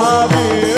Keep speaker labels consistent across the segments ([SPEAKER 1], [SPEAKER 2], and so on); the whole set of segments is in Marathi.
[SPEAKER 1] হবে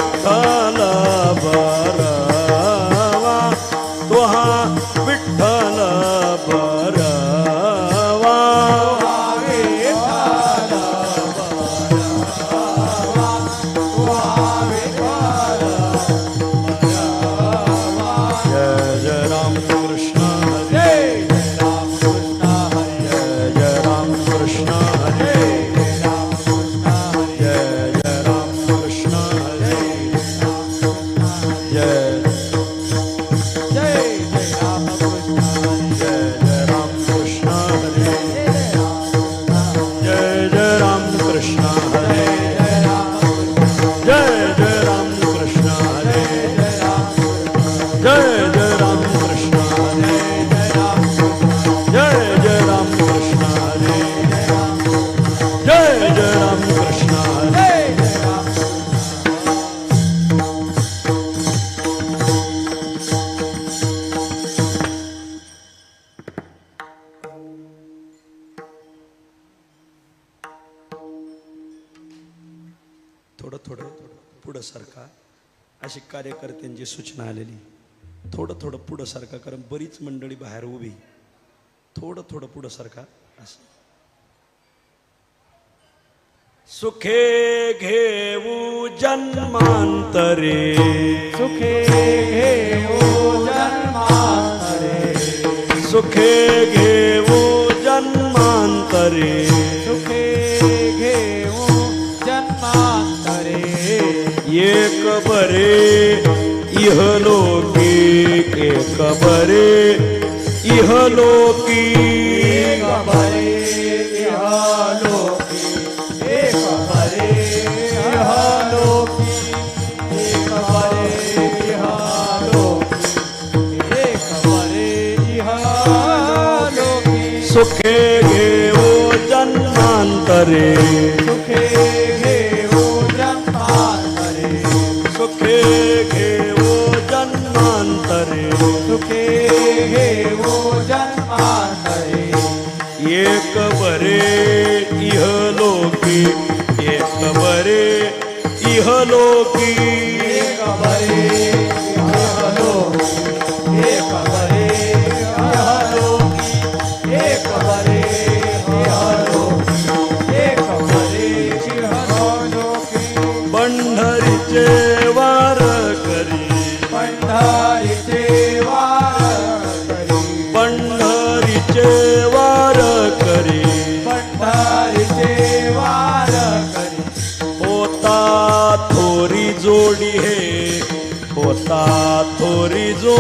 [SPEAKER 1] थोडं थोडं पुढं सरका अशी कार्यकर्त्यांची सूचना आलेली. थोडं थोडं पुढं सरका कारण बरीच मंडळी बाहेर उभी. थोडं थोडं पुढं सरका असं. सुखे घेऊ जन्मांतरे.
[SPEAKER 2] सुखे घेऊ जन्मांतरे.
[SPEAKER 1] सुखे घेऊ जन्मांतरे.
[SPEAKER 2] सुखे घेऊ ये कबरे यह लोकी के कबरे यह लोकी कबरे लोकी
[SPEAKER 1] सुखे
[SPEAKER 2] गे वो जन्मांतरे।
[SPEAKER 1] ইহলোকী।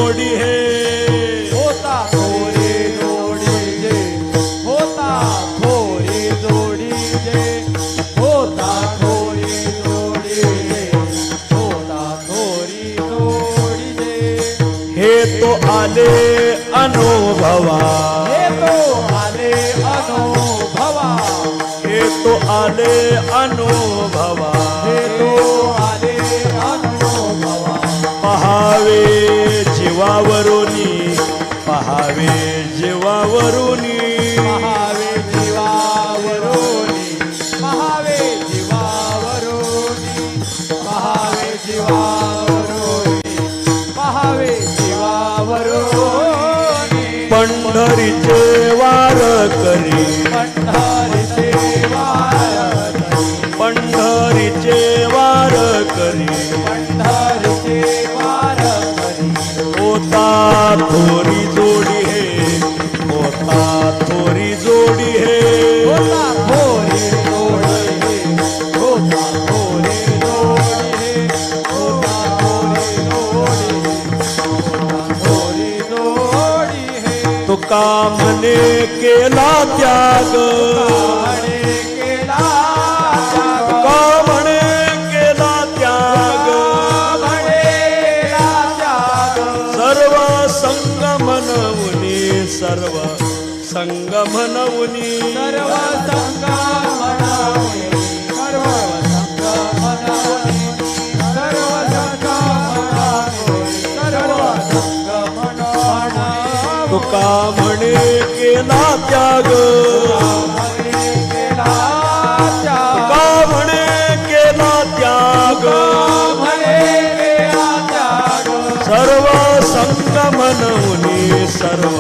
[SPEAKER 1] जोडी हे.
[SPEAKER 2] होता. थोरी जोडी जे. होता. थोरी जोडी जे. होता. थोरी जोडी जे. होता. थोरी जोडी जे.
[SPEAKER 1] हे तो आले अनुभवा.
[SPEAKER 2] हे तो आले अनुभवा.
[SPEAKER 1] हे तो आले अनुभवा.
[SPEAKER 2] हे तो
[SPEAKER 1] जीवावरुनी पहावे जीवावरुनी.
[SPEAKER 2] महावे जीवावरोनी. महावे जीवावरोनी. महावे जीवावरोनी. महावे जीवावरोनी.
[SPEAKER 1] पंढरीचे वार करी थोरी जोडी हे होता थोरी जोडी हे.
[SPEAKER 2] होता थोरी जोडी हे होता थोरी जोडी हे होता थोरी जोडी हे होता थोरी जोडी हे.
[SPEAKER 1] तुका म्हणे केला त्याग. म्हणवनी सर्व
[SPEAKER 2] म्हणावे सर्व म्हणावे सर्व म्हणावे सर्व
[SPEAKER 1] तुका म्हणे केला त्याग.
[SPEAKER 2] त्याग
[SPEAKER 1] तुका म्हणे केला त्याग. सर्व संग म्हणवनी सर्व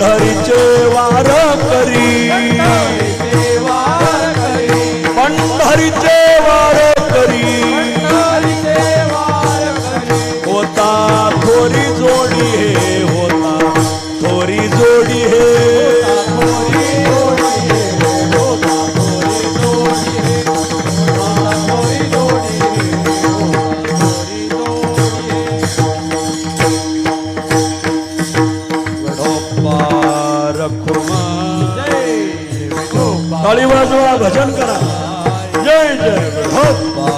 [SPEAKER 1] पंढरीचे वार करी. पंढरीचे वार करी. होता थोरी जोडी हे होता थोरी जोडी हे.
[SPEAKER 2] काळी वाजवा भजन
[SPEAKER 1] करा जय
[SPEAKER 2] जय Vithoba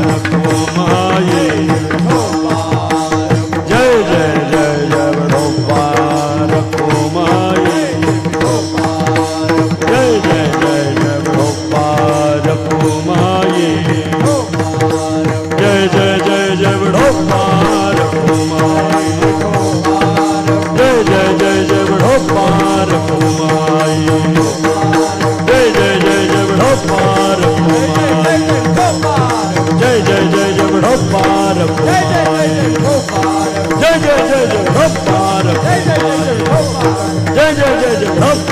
[SPEAKER 1] Thank you. Jai Jai Jai